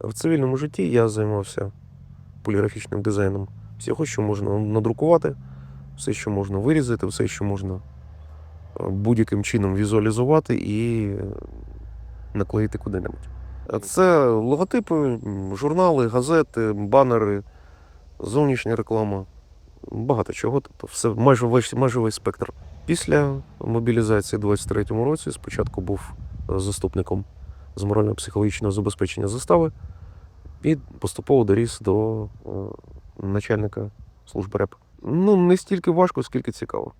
В цивільному житті я займався поліграфічним дизайном всього, що можна надрукувати, все, що можна вирізати, все, що можна е, будь-яким чином візуалізувати і наклеїти куди-небудь. Це логотипи, журнали, газети, банери, зовнішня реклама, багато чого. Тобто все, майже, весь, майже весь спектр. Після мобілізації у 23-му році спочатку був е, заступником з морально-психологічного забезпечення застави і поступово доріс до е, начальника служби РЕП. Ну, не стільки важко, скільки цікаво.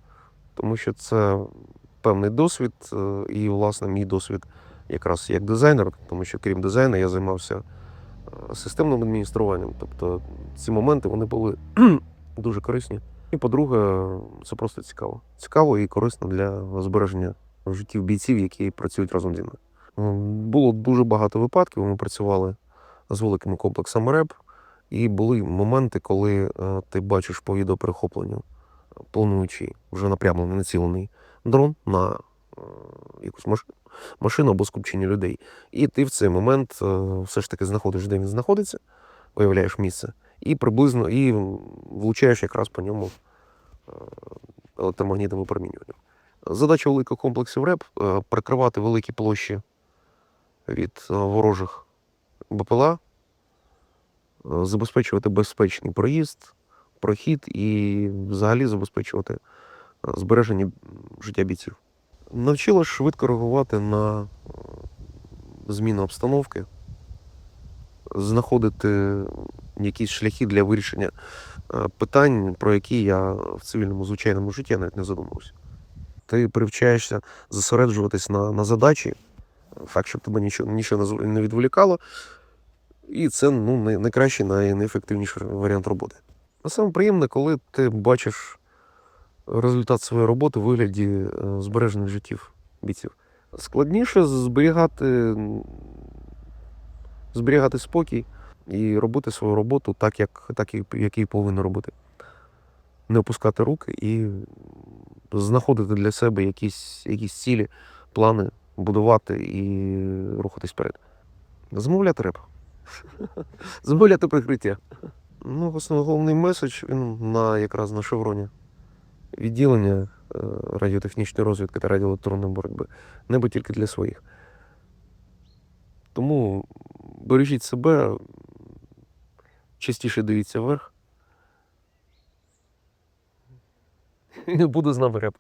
Тому що це певний досвід, е, і, власне, мій досвід якраз як дизайнер, тому що крім дизайну я займався е, системним адмініструванням. Тобто ці моменти вони були дуже корисні. І по-друге, це просто цікаво. Цікаво і корисно для збереження життів бійців, які працюють разом зі мною. М, Було дуже багато випадків. Ми працювали з великими комплексами РЕП, і були моменти, коли е, ти бачиш по відеоперехопленню, е, плануючи вже напрямлений націлений дрон на е, якусь маш- машину або скупчення людей. І ти в цей момент е, все ж таки знаходиш, де він знаходиться, виявляєш місце, і приблизно і влучаєш якраз по ньому е, електромагнітним випромінюванням. Задача великих комплексів РЕП е, прикривати великі площі від е, ворожих БПЛА, е, забезпечувати безпечний проїзд, прохід і взагалі забезпечувати е, збереження життя бійців. Навчила швидко реагувати на зміну обстановки, знаходити якісь шляхи для вирішення питань, про які я в цивільному звичайному житті навіть не задумувався. Ти привчаєшся зосереджуватись на, на задачі, так, щоб тебе нічого, нічого не відволікало. І це ну, най- найкращий, най- найефективніший варіант роботи. А саме приємне, коли ти бачиш результат своєї роботи у вигляді е, збережених життів бійців. Складніше зберігати, зберігати спокій і робити свою роботу так, як, так як її повинно робити. Не опускати руки і знаходити для себе якісь, якісь цілі, плани, будувати і рухатись вперед. Замовляти реп. Замовляти прикриття. Ну, основний головний меседж він на якраз на шевроні. Відділення е, радіотехнічної розвідки та радіоелектронної боротьби. Небо тільки для своїх. Тому бережіть себе, частіше дивіться вверх. І не буде з нами реп.